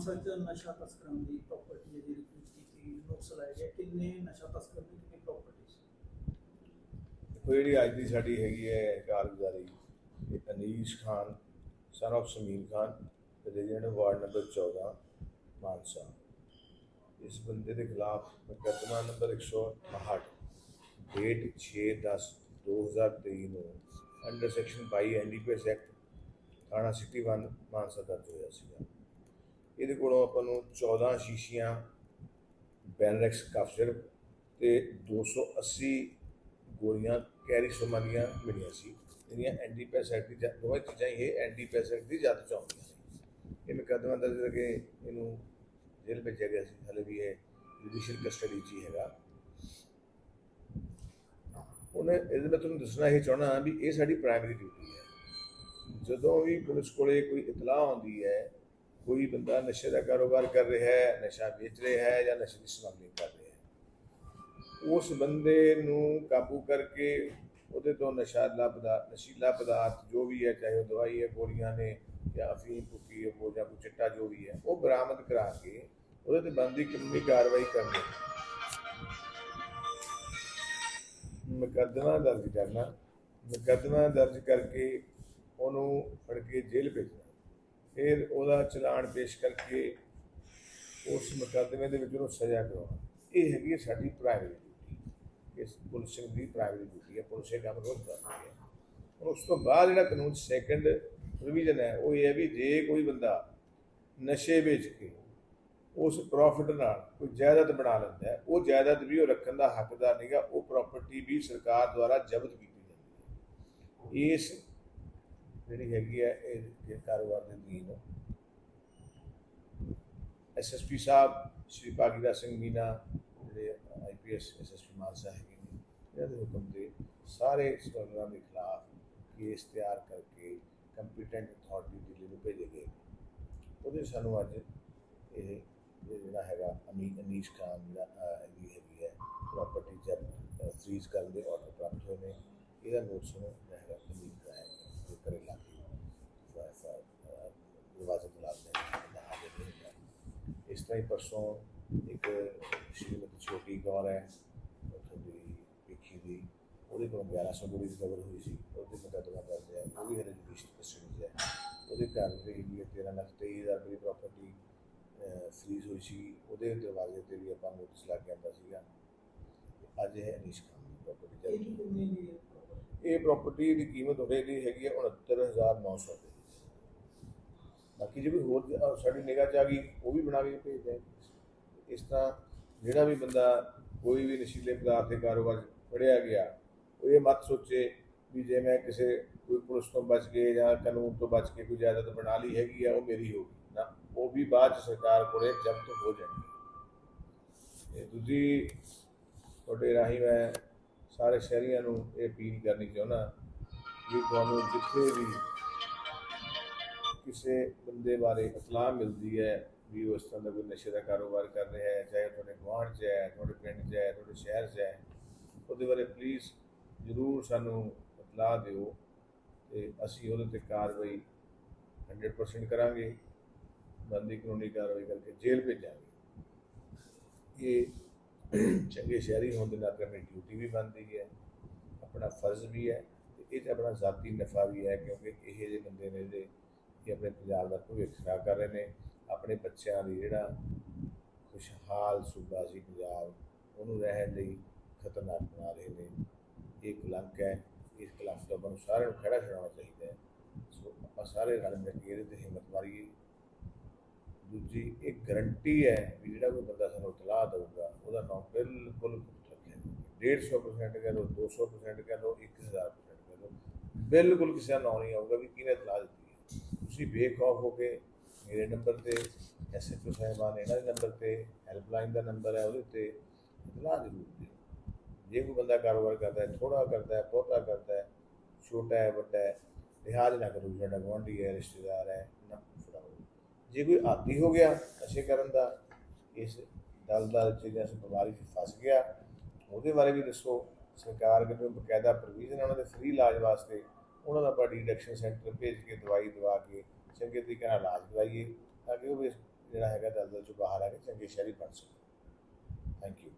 ਮਾਨਸਾ ਚ ਨਸ਼ਾ ਤਸਕਰਾਂ ਦੀ ਪ੍ਰਾਪਰਟੀ ਹੈ ਜਿਹੜੀ ਕੁਝ ਕੀਤੀ ਨੋਟਿਸ ਲਾਇਆ ਗਿਆ ਕਿੰਨੇ ਨਸ਼ਾ ਤਸਕਰ ਦੀ ਕਿੰਨੀ ਪ੍ਰਾਪਰਟੀ ਸੀ? ਦੇਖੋ, ਜਿਹੜੀ ਅੱਜ ਦੀ ਸਾਡੀ ਹੈਗੀ ਹੈ ਕਾਰਗੁਜ਼ਾਰੀ, ਇਹ Anish Khan son of Sameer Khan resident ward number 14 Mansa ਇਸ ਬੰਦੇ ਦੇ ਖਿਲਾਫ ਮੁਕੱਦਮਾ ਨੰਬਰ 168 ਡੇਟ 6/10/2023 ਨੂੰ ਅੰਡਰ ਸੈਕਸ਼ਨ 22 ਐਨਡੀਪੀਐਸ ਐਕਟ, ਥਾਣਾ ਸਿਟੀ 1 ਮਾਨਸਾ ਦਰਜ ਹੋਇਆ ਸੀਗਾ। ਇਹਦੇ ਕੋਲੋਂ ਆਪਾਂ ਨੂੰ 14 ਸ਼ੀਸ਼ੀਆਂ ਬੈਨਰੈਕਸ ਕਫਸਰ ਤੇ 280 ਗੋਲੀਆਂ ਕੈਰੀ ਦੀਆਂ ਮਿਲੀਆਂ ਸੀ। ਜਿਹੜੀਆਂ ਐਨਡੀਪੀਐਸ ਐਕਟ ਦੀ ਦੋਵੇਂ ਚੀਜ਼ਾਂ ਇਹ ਐਨਡੀਪੀਐਸ ਦੀ ਜਦ ਚ ਆਉਂਦੀਆਂ ਨੇ ਇਹ ਮੁਕੱਦਮਾ ਦਰਜ ਕਰਕੇ ਇਹਨੂੰ ਜੇਲ੍ਹ ਭੇਜਿਆ ਗਿਆ ਸੀ। ਹਲੇ ਵੀ ਇਹ ਜੁਡੀਸ਼ੀਅਲ ਕਸਟਡੀ 'ਚ ਹੀ ਹੈਗਾ। ਉਹਨੇ ਇਹਦੇ ਮੈਂ ਤੁਹਾਨੂੰ ਦੱਸਣਾ ਇਹ ਚਾਹਣਾ ਵੀ ਇਹ ਸਾਡੀ ਪ੍ਰਾਇਮਰੀ ਡਿਊਟੀ ਹੈ। ਜਦੋਂ ਵੀ ਪੁਲਿਸ ਕੋਲੇ ਕੋਈ ਇਤਲਾਹ ਆਉਂਦੀ ਹੈ ਕੋਈ ਬੰਦਾ ਨਸ਼ੇ ਦਾ ਕਾਰੋਬਾਰ ਕਰ ਰਿਹਾ ਹੈ, ਨਸ਼ਾ ਵੇਚ ਰਿਹਾ ਹੈ ਜਾਂ ਨਸ਼ੇ ਦੀ ਸਮਗਲਿੰਗ ਕਰ ਰਿਹਾ ਹੈ। ਉਸ ਬੰਦੇ ਨੂੰ ਕਾਬੂ ਕਰਕੇ ਉਹਦੇ ਤੋਂ ਨਸ਼ਾਲਾ ਪਦਾਰਥ ਨਸ਼ੀਲਾ ਪਦਾਰਥ ਜੋ ਵੀ ਹੈ, ਚਾਹੇ ਉਹ ਦਵਾਈ ਹੈ, ਗੋਲੀਆਂ ਨੇ ਜਾਂ ਅਫੀਮ, ਭੁੱਕੀ ਹੈ ਉਹ ਜਾਂ ਕੋਈ ਚਿੱਟਾ ਜੋ ਵੀ ਹੈ, ਉਹ ਬਰਾਮਦ ਕਰਾ ਕੇ ਉਹਦੇ ਤੇ ਬੰਦੀ ਕਾਨੂੰਨੀ ਕਾਰਵਾਈ ਕਰਨੀ ਮੁਕੱਦਮਾ ਦਰਜ ਕਰਨਾ, ਮੁਕੱਦਮਾ ਦਰਜ ਕਰਕੇ ਉਹਨੂੰ ਫੜ ਕੇ ਜੇਲ੍ਹ ਭੇਜਣਾ। ਫਿਰ ਉਹਦਾ ਚਲਾਨ ਪੇਸ਼ ਕਰਕੇ ਉਸ ਮੁਕੱਦਮੇ ਦੇ ਵਿੱਚ ਉਹਨੂੰ ਸਜ਼ਾ ਕਰਵਾਉਣਾ ਇਹ ਹੈਗੀ ਹੈ ਸਾਡੀ ਪ੍ਰਾਇਮਰੀ ਡਿਊਟੀ ਇਸ ਪੁਲਿਸ ਦੀ ਪ੍ਰਾਇਮਰੀ ਡਿਊਟੀ ਹੈ, ਪੁਲਿਸ ਇਹ ਕੰਮ ਰੋਜ਼ ਕਰਦੀ ਹੈ। ਹੁਣ ਉਸ ਤੋਂ ਬਾਅਦ ਜਿਹੜਾ ਕਾਨੂੰਨ ਸੈਕੰਡ ਪ੍ਰੋਵੀਜ਼ਨ ਹੈ, ਉਹ ਇਹ ਹੈ ਵੀ ਜੇ ਕੋਈ ਬੰਦਾ ਨਸ਼ੇ ਵੇਚ ਕੇ ਉਸ ਪ੍ਰੋਫਿਟ ਨਾਲ ਕੋਈ ਜਾਇਦਾਦ ਬਣਾ ਲੈਂਦਾ ਹੈ, ਉਹ ਜਾਇਦਾਦ ਵੀ ਉਹ ਰੱਖਣ ਦਾ ਹੱਕਦਾਰ ਨਹੀਂਗਾ ਉਹ ਪ੍ਰਾਪਰਟੀ ਵੀ ਸਰਕਾਰ ਦੁਆਰਾ ਜ਼ਬਤ ਕੀਤੀ ਜਾਂਦੀ ਹੈ। ਇਸ ਜਿਹੜੀ ਹੈਗੀ ਹੈ ਇਹ ਇਹ ਕਾਰੋਬਾਰ ਦੇ ਅਧੀਨ ਐਸਐਸਪੀ ਸਾਹਿਬ ਸ਼੍ਰੀ ਭਾਗੀਰਾ ਸਿੰਘ ਮੀਨਾ ਜਿਹੜੇ ਆਈਪੀਐਸ ਐਸਐਸਪੀ ਮਾਨਸਾ ਹੈਗੇ ਨੇ ਇਹਨਾਂ ਦੇ ਹੁਕਮ ਤੇ ਸਾਰੇ ਸਟੋਰਾਂ ਦੇ ਖਿਲਾਫ ਕੇਸ ਤਿਆਰ ਕਰਕੇ ਕੰਪੀਟੈਂਟ ਅਥਾਰਟੀ ਦਿੱਲੀ ਨੂੰ ਭੇਜੇ ਗਏ ਉਹਦੇ ਸਾਨੂੰ ਅੱਜ ਇਹ ਇਹ ਜਿਹੜਾ ਹੈਗਾ ਅਮੀ ਅਨੀਸ਼ ਖਾਨ ਜਿਹੜਾ ਅਹ, ਇਹਦੀ ਹੈਗੀ ਹੈ ਪ੍ਰਾਪਰਟੀ ਜਬ ਫ੍ਰੀਜ਼ ਕਰਨ ਦੇ ਆਰਡਰ ਪ੍ਰਾਪਤ ਹੋਏ ਨੇ। ਇਹਦਾ ਨੋਟਿਸ ਨੂੰ ਜਿਹੜਾ ਹੈਗਾ ਤਮੀਜ਼ ਕਰਾਇਆ ਗਿਆ ਤੇ ਕਰੇ ਲਾ ਕੇ ਵਿਵਾਦਤ ਲਾਭ ਦੇ ਦਾ ਆਗੇ ਦੇਗਾ ਇਸ ਤਰ੍ਹਾਂ ਹੀ ਪਰਸੋਂ ਇੱਕ ਸ਼੍ਰੀਮਤੀ ਛੋਟੀ ਗੌਰ ਹੈ ਉੱਥੋਂ ਦੀ ਪਿੱਖੀ ਦੀ ਉਹਦੇ ਕੋਲ 1100 ਗੋਲੀ ਰਿਕਵਰ ਹੋਈ ਸੀ ਉਹਦੇ ਮੁਕੱਦਮਾ ਦਰਜ ਹੈ ਉਹ ਵੀ ਹਰੇ ਜੁਡੀਸ਼ੀਅਲ ਕਸਟਡੀ ਹੈ। ਉਹਦੇ ਘਰ ਦੇ ਵੀ 13 ਲੱਖ 23 ਹਜ਼ਾਰ ਰੁਪਏ ਦੀ ਪ੍ਰਾਪਰਟੀ ਫ੍ਰੀਜ਼ ਹੋਈ ਸੀ ਉਹਦੇ ਦਰਵਾਜ਼ੇ ਤੇ ਵੀ ਆਪਾਂ ਨੋਟਿਸ ਲਾ ਕੇ ਆਂਦਾ ਸੀਗਾ। ਅੱਜ ਇਹ ਅਨੀਸ਼ ਖਾਨ ਦੀ ਪ੍ਰਾਪਰਟੀ ਇਹ ਦੀ ਪ੍ਰਾਪਰਟੀ ਦੀ ਕੀਮਤ ਹੋਵੇਗੀ ਹੈਗੀ ਹੈ 69900 ਰੁਪਏ। ਬਾਕੀ ਜੇ ਕੋਈ ਹੋਰ ਸਾਡੀ ਨਿਗਾਹ ਚ ਆ ਗਈ, ਉਹ ਵੀ ਬਣਾ ਕੇ ਭੇਜ ਦੇ ਇਸ ਤਰ੍ਹਾਂ ਜਿਹੜਾ ਵੀ ਬੰਦਾ ਕੋਈ ਵੀ ਨਸ਼ੀਲੇ ਪਦਾਰਥ ਦੇ ਕਾਰੋਬਾਰ 'ਚ ਫੜਿਆ ਗਿਆ, ਉਹ ਇਹ ਮਤ ਸੋਚੇ ਵੀ ਜੇ ਮੈਂ ਕਿਸੇ ਕੋਈ ਪੁਲਿਸ ਤੋਂ ਬਚ ਕੇ ਜਾਂ ਕਾਨੂੰਨ ਤੋਂ ਬਚ ਕੇ ਕੋਈ ਜਾਇਦਾਦ ਬਣਾ ਲਈ ਹੈਗੀ ਆ, ਉਹ ਮੇਰੀ ਹੋ ਗਈ। ਨਾ, ਉਹ ਵੀ ਬਾਅਦ ਚ ਸਰਕਾਰ ਕੋਲੇ ਜ਼ਬਤ ਹੋ ਜਾਣੀ ਇਹ ਦੂਜੀ, ਤੁਹਾਡੇ ਰਾਹੀਂ ਮੈਂ ਸਾਰੇ ਸ਼ਹਿਰੀਆਂ ਨੂੰ ਇਹ ਅਪੀਲ ਕਰਨੀ ਚਾਹੁੰਦਾ ਵੀ ਤੁਹਾਨੂੰ ਜਿੱਥੇ ਵੀ ਕਿਸੇ ਬੰਦੇ ਬਾਰੇ ਇਤਲਾਹ ਮਿਲਦੀ ਹੈ ਵੀ ਉਹ ਇਸ ਤਰ੍ਹਾਂ ਦਾ ਕੋਈ ਨਸ਼ੇ ਦਾ ਕਾਰੋਬਾਰ ਕਰ ਰਿਹਾ ਹੈ, ਚਾਹੇ ਤੁਹਾਡੇ ਗੁਆਂਢ 'ਚ ਹੈ, ਤੁਹਾਡੇ ਪਿੰਡ 'ਚ ਹੈ, ਤੁਹਾਡੇ ਸ਼ਹਿਰ 'ਚ ਹੈ, ਉਹਦੇ ਬਾਰੇ ਪਲੀਜ਼ ਜ਼ਰੂਰ ਸਾਨੂੰ ਇਤਲਾਹ ਦਿਓ ਤੇ ਅਸੀਂ ਉਹਦੇ ਤੇ ਕਾਰਵਾਈ 100% ਕਰਾਂਗੇ। ਬੰਦੀ ਕਾਨੂੰਨੀ ਕਾਰਵਾਈ ਕਰਕੇ ਜੇਲ੍ਹ ਭੇਜਾਂਗੇ। ਇਹ ਚੰਗੇ ਸ਼ਹਿਰੀ ਹੋਣ ਦੇ ਨਾਤੇ ਆਪਣੀ ਡਿਊਟੀ ਵੀ ਬਣਦੀ ਹੈ, ਆਪਣਾ ਫਰਜ਼ ਵੀ ਹੈ ਤੇ ਇਹ 'ਚ ਆਪਣਾ ਜ਼ਾਤੀ ਨਫਾ ਵੀ ਹੈ ਕਿਉਂਕਿ ਇਹ ਜਿਹੇ ਬੰਦੇ ਨੇ ਜਿਹੜੇ ਕਿ ਆਪਣੇ ਪੰਜਾਬ ਦਾ ਭਵਿੱਖ ਖਰਾਬ ਕਰ ਰਹੇ ਨੇ, ਆਪਣੇ ਬੱਚਿਆਂ ਦੀ ਜਿਹੜਾ ਖੁਸ਼ਹਾਲ ਸੂਬਾ ਸੀ ਪੰਜਾਬ, ਉਹਨੂੰ ਰਹਿਣ ਲਈ ਖਤਰਨਾਕ ਬਣਾ ਰਹੇ ਨੇ। ਇਹ ਕਲੰਕ ਹੈ, ਇਸ ਕਲੰਕ ਤੋਂ ਆਪਾਂ ਨੂੰ ਸਾਰਿਆਂ ਨੂੰ ਖੜਾ ਛਡਾਉਣਾ ਚਾਹੀਦਾ ਹੈ। ਸੋ ਆਪਾਂ ਸਾਰੇ ਰਲ ਮਿਲ ਕੇ ਇਹਦੇ ਤੇ ਹਿੰਮਤ ਮਾਰੀਏ। ਦੂਜੀ, ਇਹ ਗਰੰਟੀ ਹੈ ਵੀ ਜਿਹੜਾ ਕੋਈ ਬੰਦਾ ਸਾਨੂੰ ਇਤਲਾਹ ਦੇਊਗਾ, ਉਹਦਾ ਨਾਮ ਬਿਲਕੁਲ ਰੱਖਿਆ ਜਾਊਗਾ 150% ਕਹਿ ਲਓ 200% ਕਹਿ ਲਓ 1000% ਕਹਿ ਲਓ ਬਿਲਕੁਲ ਕਿਸੇ ਦਾ ਨਾਮ ਨਹੀਂ ਆਊਗਾ ਵੀ ਕਿਹਨੇ ਇਤਲਾਹ ਦਿੱਤੀ। ਤੁਸੀਂ ਬੇਖੌਫ ਹੋ ਕੇ ਮੇਰੇ ਨੰਬਰ ਤੇ ਐਸਐਚਓ ਸਾਹਿਬਾਨ ਇਹਨਾਂ ਦੇ ਨੰਬਰ ਤੇ ਹੈਲਪਲਾਈਨ ਦਾ ਨੰਬਰ ਹੈ, ਉਹਦੇ ਤੇ ਇਤਲਾਹ ਜ਼ਰੂਰ ਦਿਓ। ਜੇ ਕੋਈ ਬੰਦਾ ਕਾਰੋਬਾਰ ਕਰਦਾ ਹੈ ਥੋੜਾ ਕਰਦਾ ਹੈ, ਬਹੁਤਾ ਕਰਦਾ ਹੈ, ਛੋਟਾ ਹੈ, ਵੱਡਾ ਹੈ, ਲਿਹਾਜ਼ ਨਾ ਕਰੋ ਵੀ ਸਾਡਾ ਗੁਆਂਢੀ ਹੈ, ਰਿਸ਼ਤੇਦਾਰ ਹੈ, ਨਾ ਫੜਾਓ। ਜੇ ਕੋਈ ਆਦੀ ਹੋ ਗਿਆ ਨਸ਼ੇ ਕਰਨ ਦਾ, ਇਸ ਦਲਦਲ ਚ ਜਾਂ ਇਸ ਬਿਮਾਰੀ 'ਚ ਫਸ ਗਿਆ, ਉਹਦੇ ਬਾਰੇ ਵੀ ਦੱਸੋ। ਸਰਕਾਰ ਵੱਲੋਂ ਬਕਾਇਦਾ ਪ੍ਰੋਵੀਜ਼ਨ ਉਹਨਾਂ ਦੇ ਫ੍ਰੀ ਇਲਾਜ ਵਾਸਤੇ ਉਹਨਾਂ ਦਾ ਆਪਾਂ ਡਿਡਕਸ਼ਨ ਸੈਂਟਰ ਭੇਜ ਕੇ, ਦਵਾਈ ਦਵਾ ਕੇ, ਚੰਗੇ ਤਰੀਕੇ ਨਾਲ ਇਲਾਜ ਕਰਾਈਏ, ਤਾਂ ਕਿ ਉਹ ਜਿਹੜਾ ਹੈਗਾ ਦਲਦਲ ਚੋਂ ਬਾਹਰ ਆ ਕੇ ਚੰਗੇ ਸ਼ਹਿਰੀ ਬਣ ਸਕੇ ਥੈਂਕ ਯੂ